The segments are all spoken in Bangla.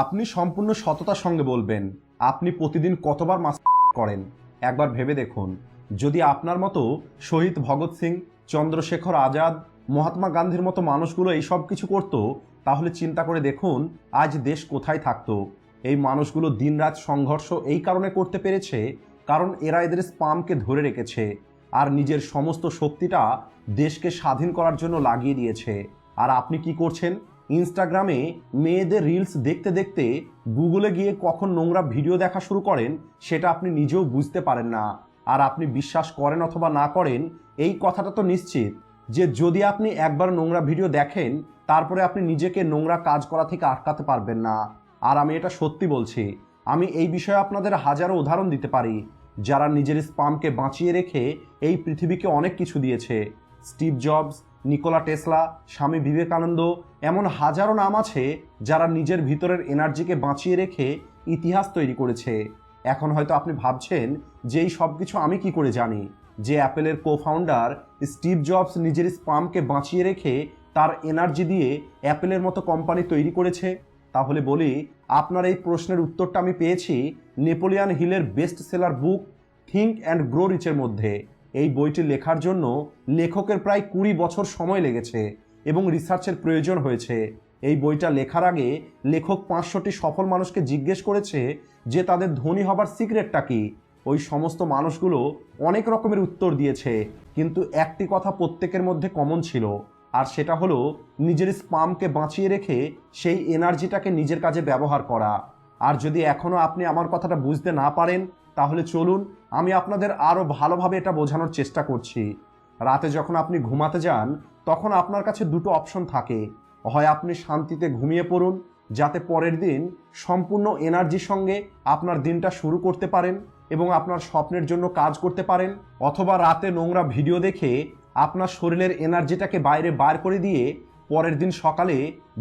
আপনি সম্পূর্ণ সততার সঙ্গে বলবেন, আপনি প্রতিদিন কতবার মাস করেন? একবার ভেবে দেখুন। যদি আপনার মতো শহীদ ভগৎ সিং, চন্দ্রশেখর আজাদ, মহাত্মা গান্ধীর মতো মানুষগুলো এই সব কিছু করতো, তাহলে চিন্তা করে দেখুন, আজ দেশ কোথায় থাকতো। এই মানুষগুলো দিনরাত সংঘর্ষ এই কারণে করতে পেরেছে, কারণ এরা এদের স্পামকে ধরে রেখেছে, আর নিজের সমস্ত শক্তিটা দেশকে স্বাধীন করার জন্য লাগিয়ে দিয়েছে। আর আপনি কি করছেন? ইনস্টাগ্রামে মেয়েদের রিলস দেখতে দেখতে গুগলে গিয়ে কখন নোংরা ভিডিও দেখা শুরু করেন, সেটা আপনি নিজেও বুঝতে পারেন না। আর আপনি বিশ্বাস করেন অথবা না করেন, এই কথাটা তো নিশ্চিত যে যদি আপনি একবার নোংরা ভিডিও দেখেন, তারপরে আপনি নিজেকে নোংরা কাজ করা থেকে আটকাতে পারবেন না। আর আমি এটা সত্যি বলছি, আমি এই বিষয়ে আপনাদের হাজারো উদাহরণ দিতে পারি, যারা নিজের স্পামকে বাঁচিয়ে রেখে এই পৃথিবীকে অনেক কিছু দিয়েছে। Steve jobs Nikola Tesla, Swami Vivekananda, এমন হাজারো নাম আছে যারা নিজের ভিতরের এনার্জিকে বাঁচিয়ে রেখে ইতিহাস তৈরি করেছে। এখন হয়তো আপনি ভাবছেন যে এই সব কিছু আমি কি করে জানি? যে অ্যাপেলের কো ফাউন্ডার স্টিভ জবস নিজের স্পামকে বাঁচিয়ে রেখে তার এনার্জি দিয়ে অ্যাপেলের মতো কোম্পানি তৈরি করেছে? তাহলে বলি, আপনার এই প্রশ্নের উত্তরটা আমি পেয়েছি নেপোলিয়ান হিলের best seller book think and grow রিচের মধ্যে। এই বইটি লেখার জন্য লেখকের প্রায় কুড়ি বছর সময় লেগেছে এবং রিসার্চের প্রয়োজন হয়েছে। এই বইটা লেখার আগে লেখক পাঁচশোটি সফল মানুষকে জিজ্ঞেস করেছে যে তাদের ধনী হবার সিক্রেটটা কি। ওই সমস্ত মানুষগুলো অনেক রকমের উত্তর দিয়েছে, কিন্তু একটি কথা প্রত্যেকের মধ্যে কমন ছিল, আর সেটা হলো নিজের স্পামকে বাঁচিয়ে রেখে সেই এনার্জিটাকে নিজের কাজে ব্যবহার করা। আর যদি এখনও আপনি আমার কথাটা বুঝতে না পারেন তাহলে চলুন, আমি আপনাদের আরও ভালোভাবে এটা বোঝানোর চেষ্টা করছি। রাতে যখন আপনি ঘুমাতে যান, তখন আপনার কাছে দুটো অপশন থাকে। হয় আপনি শান্তিতে ঘুমিয়ে পড়ুন, যাতে পরের দিন সম্পূর্ণ এনার্জির সঙ্গে আপনার দিনটা শুরু করতে পারেন এবং আপনার স্বপ্নের জন্য কাজ করতে পারেন, অথবা রাতে নোংরা ভিডিও দেখে আপনার শরীরের এনার্জিটাকে বাইরে বার করে দিয়ে পরের দিন সকালে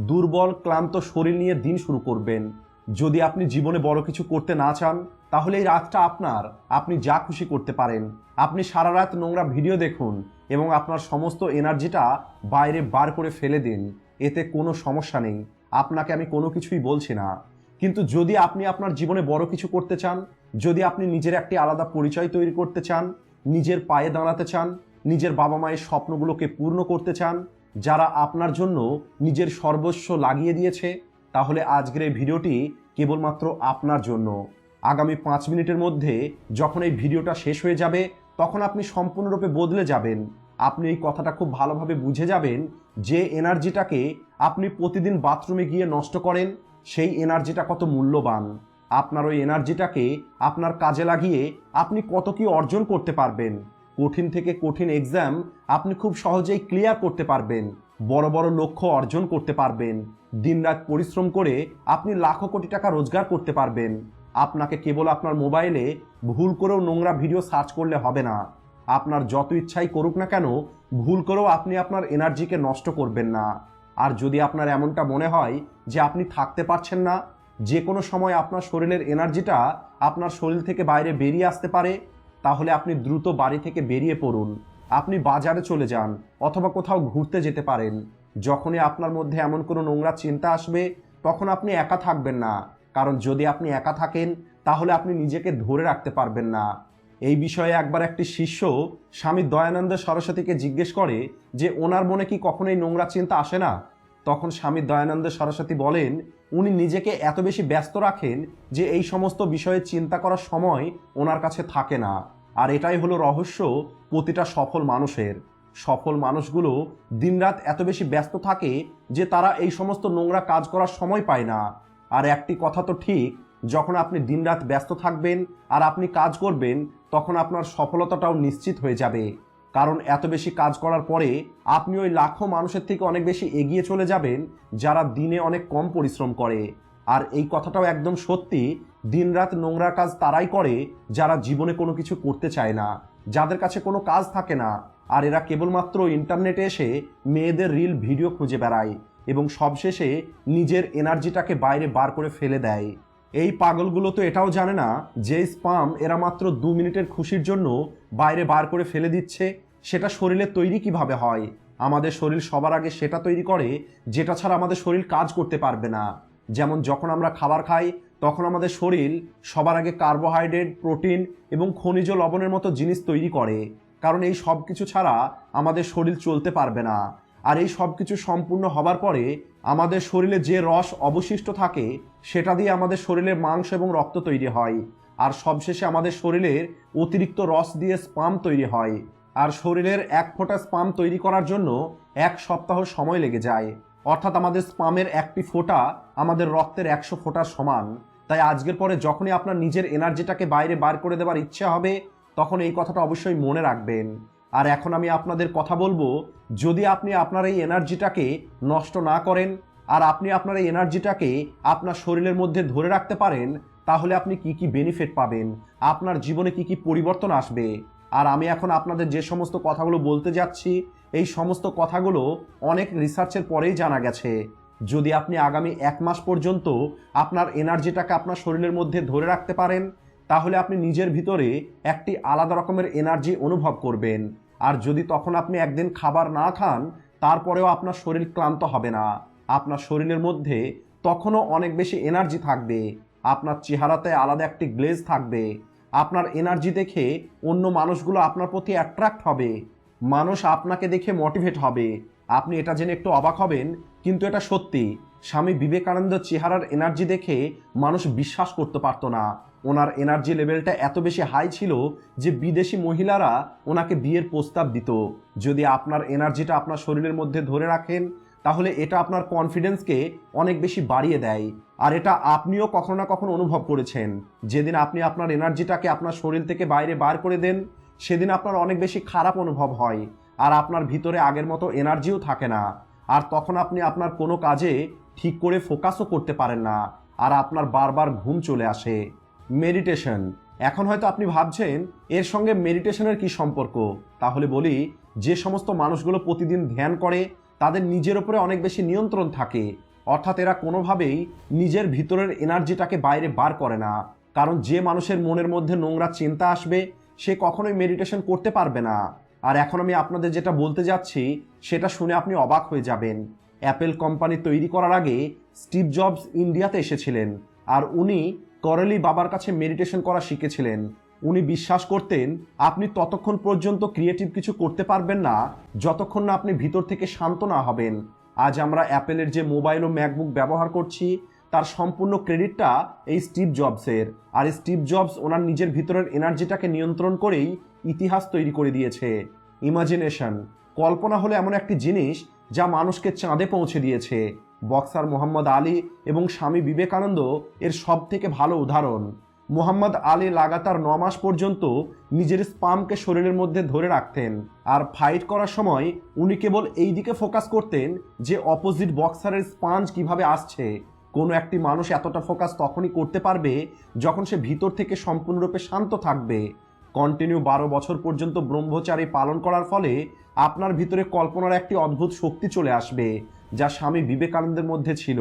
দুর্বল, ক্লান্ত শরীর নিয়ে দিন শুরু করবেন। যদি আপনি জীবনে বড় কিছু করতে না চান তাহলে এই রাতটা আপনার, আপনি যা খুশি করতে পারেন। আপনি সারা রাত নোংরা ভিডিও দেখুন এবং আপনার সমস্ত এনার্জিটা বাইরে বার করে ফেলে দিন। এতে কোনো সমস্যা নেই। আপনাকে আমি কোনো কিছুই বলছি না। কিন্তু যদি আপনি আপনার জীবনে বড় কিছু করতে চান, যদি আপনি নিজের একটি আলাদা পরিচয় তৈরি করতে চান, নিজের পায়ে দাঁড়াতে চান, নিজের বাবা মায়ের স্বপ্নগুলোকে পূর্ণ করতে চান, যারা আপনার জন্য নিজের সর্বস্ব লাগিয়ে দিয়েছে, তাহলে আজকের এই ভিডিওটি কেবলমাত্র আপনার জন্য। আগামী পাঁচ মিনিটের মধ্যে যখন এই ভিডিওটা শেষ হয়ে যাবে, তখন আপনি সম্পূর্ণরূপে বদলে যাবেন। আপনি এই কথাটা খুব ভালোভাবে বুঝে যাবেন যে এনার্জিটাকে আপনি প্রতিদিন বাথরুমে গিয়ে নষ্ট করেন, সেই এনার্জিটা কত মূল্যবান। আপনার ওই এনার্জিটাকে আপনার কাজে লাগিয়ে আপনি কত কি অর্জন করতে পারবেন। কঠিন থেকে কঠিন এক্সাম আপনি খুব সহজেই ক্লিয়ার করতে পারবেন, বড় বড় লক্ষ্য অর্জন করতে পারবেন। দিনরাত পরিশ্রম করে আপনি লাখো কোটি টাকা রোজগার করতে পারবেন। আপনাকে কেবল আপনার মোবাইলে ভুল করেও নোংরা ভিডিও সার্চ করলে হবে না। আপনার যত ইচ্ছাই করুক না কেন, ভুল করেও আপনি আপনার এনার্জিকে নষ্ট করবেন না। আর যদি আপনার এমনটা মনে হয় যে আপনি থাকতে পারছেন না, যে কোনো সময় আপনার শরীরের এনার্জিটা আপনার শরীর থেকে বাইরে বেরিয়ে আসতে পারে, তাহলে আপনি দ্রুত বাড়ি থেকে বেরিয়ে পড়ুন। আপনি বাজারে চলে যান অথবা কোথাও ঘুরতে যেতে পারেন। যখনই আপনার মধ্যে এমন কোনো নোংরা চিন্তা আসবে, তখন আপনি একা থাকবেন না। কারণ যদি আপনি একা থাকেন, তাহলে আপনি নিজেকে ধরে রাখতে পারবেন না। এই বিষয়ে একবার একটি শিষ্য স্বামী দয়ানন্দ সরস্বতীকে জিজ্ঞেস করে যে, ওনার মনে কি কখনোই নোংরা চিন্তা আসে না? তখন স্বামী দয়ানন্দ সরস্বতী বলেন, উনি নিজেকে এত বেশি ব্যস্ত রাখেন যে, এই সমস্ত বিষয়ে চিন্তা করার সময় ওনার কাছে থাকে না। আর এটাই হলো রহস্য প্রতিটা সফল মানুষের। সফল মানুষগুলো দিনরাত এত বেশি ব্যস্ত থাকে যে, তারা এই সমস্ত নোংরা কাজ করার সময় পায় না। আর একটি কথা তো ঠিক, যখন আপনি দিনরাত ব্যস্ত থাকবেন আর আপনি কাজ করবেন, তখন আপনার সফলতাটাও নিশ্চিত হয়ে যাবে। কারণ এত বেশি কাজ করার পরে আপনি ওই লাখো মানুষের থেকে অনেক বেশি এগিয়ে চলে যাবেন, যারা দিনে অনেক কম পরিশ্রম করে। আর এই কথাটাও একদম সত্যি, দিনরাত নোংরা কাজ তারাই করে যারা জীবনে কোনো কিছু করতে চায় না, যাদের কাছে কোনো কাজ থাকে না। আর এরা কেবলমাত্র ইন্টারনেটে এসে মেয়েদের রিল, ভিডিও খুঁজে বেড়ায়। এবং সবশেষে নিজের এনার্জিটাকে বাইরে বার করে ফেলে দেয়। এই পাগলগুলো তো এটাও জানে না যে স্পাম এরা মাত্র দু মিনিটের খুশির জন্য বাইরে বার করে ফেলে দিচ্ছে। সেটা শরীরে তৈরি কীভাবে হয়? আমাদের শরীর সবার আগে সেটা তৈরি করে, যেটা ছাড়া আমাদের শরীর কাজ করতে পারবে না। যেমন যখন আমরা খাবার খাই, তখন আমাদের শরীর সবার আগে কার্বোহাইড্রেট, প্রোটিন এবং খনিজ লবণের মতো জিনিস তৈরি করে। কারণ এই সব কিছু ছাড়া আমাদের শরীর চলতে পারবে না। আর এই সব কিছু সম্পূর্ণ হবার পরে আমাদের শরীরে যে রস অবশিষ্ট থাকে, সেটা দিয়ে আমাদের শরীরে মাংস এবং রক্ত তৈরি হয়। আর সবশেষে আমাদের শরীরের অতিরিক্ত রস দিয়ে স্পাম তৈরি হয়। আর শরীরের এক ফোঁটা স্পাম তৈরি করার জন্য এক সপ্তাহ সময় লেগে যায়। অর্থাৎ আমাদের স্পামের একটি ফোঁটা আমাদের রক্তের একশো ফোঁটার সমান। তাই আজকের পরে যখনই আপনার নিজের এনার্জিটাকে বাইরে বার করে দেওয়ার ইচ্ছে হবে, তখন এই কথাটা অবশ্যই মনে রাখবেন। আর এখন আমি আপনাদের কথা বলব, যদি আপনি আপনার এই এনার্জিটাকে নষ্ট না করেন, আর আপনি আপনার এই এনার্জিটাকে আপনার শরীরের মধ্যে ধরে রাখতে পারেন, তাহলে আপনি কি কি বেনিফিট পাবেন? আপনার জীবনে কি কি পরিবর্তন আসবে? আর আমি এখন আপনাদের যে সমস্ত কথাগুলো বলতে যাচ্ছি, এই সমস্ত কথাগুলো অনেক রিসার্চের পরেই জানা গেছে। যদি আপনি আগামী এক মাস পর্যন্ত আপনার এনার্জিটাকে আপনার শরীরের মধ্যে ধরে রাখতে পারেন তাহলে আপনি নিজের ভিতরে একটি আলাদা রকমের এনার্জি অনুভব করবেন। আর যদি তখন আপনি একদিন খাবার না খান, তারপরেও আপনার শরীর ক্লান্ত হবে না। আপনার শরীরের মধ্যে তখনও অনেক বেশি এনার্জি থাকবে। আপনার চেহারাতে আলাদা একটি গ্লেজ থাকবে। আপনার এনার্জি দেখে অন্য মানুষগুলো আপনার প্রতি অ্যাট্রাক্ট হবে। মানুষ আপনাকে দেখে মোটিভেট হবে। আপনি এটা জেনে একটু অবাক হবেন, কিন্তু এটা সত্যি। স্বামী বিবেকানন্দ চেহারার এনার্জি দেখে মানুষ বিশ্বাস করতে পারতো না। ওনার এনার্জি লেভেলটা এত বেশি হাই ছিল যে বিদেশি মহিলারা ওনাকে বিয়ের প্রস্তাব দিত। যদি আপনার এনার্জিটা আপনার শরীরের মধ্যে ধরে রাখেন, তাহলে এটা আপনার কনফিডেন্সকে অনেক বেশি বাড়িয়ে দেয়। আর এটা আপনিও কখনো না কখনো অনুভব করেছেন। যেদিন আপনি আপনার এনার্জিটাকে আপনার শরীর থেকে বাইরে বার করে দেন, সেদিন আপনার অনেক বেশি খারাপ অনুভব হয়। আর আপনার ভিতরে আগের মতো এনার্জিও থাকে না। আর তখন আপনি আপনার কোনো কাজে ঠিক করে ফোকাসও করতে পারেন না। আর আপনার বারবার ঘুম চলে আসে। মেডিটেশন। এখন হয়তো আপনি ভাবছেন, এর সঙ্গে মেডিটেশনের কি সম্পর্ক? তাহলে বলি, যে সমস্ত মানুষগুলো প্রতিদিন ধ্যান করে, তাদের নিজের উপরে অনেক বেশি নিয়ন্ত্রণ থাকে। অর্থাৎ এরা কোনোভাবেই নিজের ভিতরের এনার্জিটাকে বাইরে বার করে না। কারণ যে মানুষের মনের মধ্যে নোংরা চিন্তা আসবে, সে কখনোই মেডিটেশন করতে পারবে না। আর এখন আমি আপনাদের যেটা বলতে যাচ্ছি, সেটা শুনে আপনি অবাক হয়ে যাবেন। অ্যাপেল কোম্পানি তৈরি করার আগে স্টিভ জবস ইন্ডিয়াতে এসেছিলেন। আর উনি করেলি বাবার কাছে মেডিটেশন করা শিখেছিলেন। উনি বিশ্বাস করতেন, আপনি ততক্ষণ পর্যন্ত ক্রিয়েটিভ কিছু করতে পারবেন না, যতক্ষণ না আপনি ভিতর থেকে শান্ত না হবেন। আজ আমরা অ্যাপেলের যে মোবাইল ও ম্যাকবুক ব্যবহার করছি, তার সম্পূর্ণ ক্রেডিটটা এই স্টিভ জবসের। আর স্টিভ জবস ওনার নিজের ভিতরের এনার্জিটাকে নিয়ন্ত্রণ করেই ইতিহাস তৈরি করে দিয়েছে। ইমাজিনেশন, কল্পনা হলো এমন একটি জিনিস যা মানুষকে চাঁদে পৌঁছে দিয়েছে। বক্সার মোহাম্মদ আলী এবং স্বামী বিবেকানন্দ এর সব থেকে ভালো উদাহরণ। মোহাম্মদ আলী লাগাতার ন মাস পর্যন্ত নিজের স্পামকে শরীরের মধ্যে ধরে রাখতেন আর ফাইট করার সময় উনি কেবল এই দিকে ফোকাস করতেন যে অপোজিট বক্সারের স্পাঞ্জ কীভাবে আসছে। কোনো একটি মানুষ এতটা ফোকাস তখনই করতে পারবে যখন সে ভিতর থেকে সম্পূর্ণরূপে শান্ত থাকবে। কন্টিনিউ বারো বছর পর্যন্ত ব্রহ্মচারী পালন করার ফলে আপনার ভিতরে কল্পনার একটি অদ্ভুত শক্তি চলে আসবে। যা স্বামী বিবেকানন্দের মধ্যে ছিল।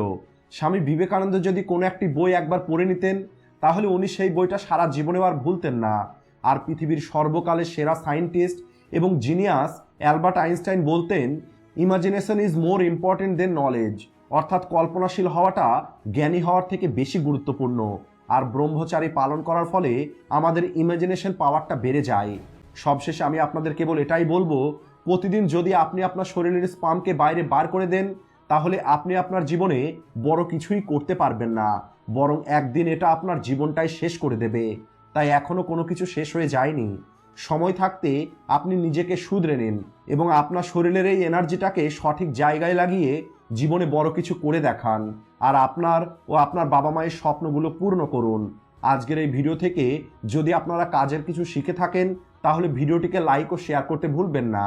স্বামী বিবেকানন্দ যদি কোনো একটি বই একবার পড়ে নিতেন, তাহলে উনি সেই বইটা সারা জীবনেও আর ভুলতেন না। আর পৃথিবীর সর্বকালের সেরা সায়েন্টিস্ট এবং জিনিয়াস অ্যালবার্ট আইনস্টাইন বলতেন imagination is more important than knowledge অর্থাৎ কল্পনাশীল হওয়াটা জ্ঞানী হওয়ার থেকে বেশি গুরুত্বপূর্ণ। আর ব্রহ্মচারী পালন করার ফলে আমাদের ইমাজিনেশন পাওয়ারটা বেড়ে যায়। সবশেষে আমি আপনাদের কেবল এটাই বলব প্রতিদিন যদি আপনি আপনার শরীরের স্পামকে বাইরে বার করে দেন, তাহলে আপনি আপনার জীবনে বড় কিছুই করতে পারবেন না, বরং একদিন এটা আপনার জীবনটাই শেষ করে দেবে। তাই এখনও কোনো কিছু শেষ হয়ে যায়নি। সময় থাকতে আপনি নিজেকে শুধরে নিন এবং আপনার শরীরের এই এনার্জিটাকে সঠিক জায়গায় লাগিয়ে জীবনে বড় কিছু করে দেখান। আর আপনার ও আপনার বাবা মায়ের স্বপ্নগুলো পূর্ণ করুন। আজকের এই ভিডিও থেকে যদি আপনারা কাজের কিছু শিখে থাকেন, তাহলে ভিডিওটিকে লাইক ও শেয়ার করতে ভুলবেন না।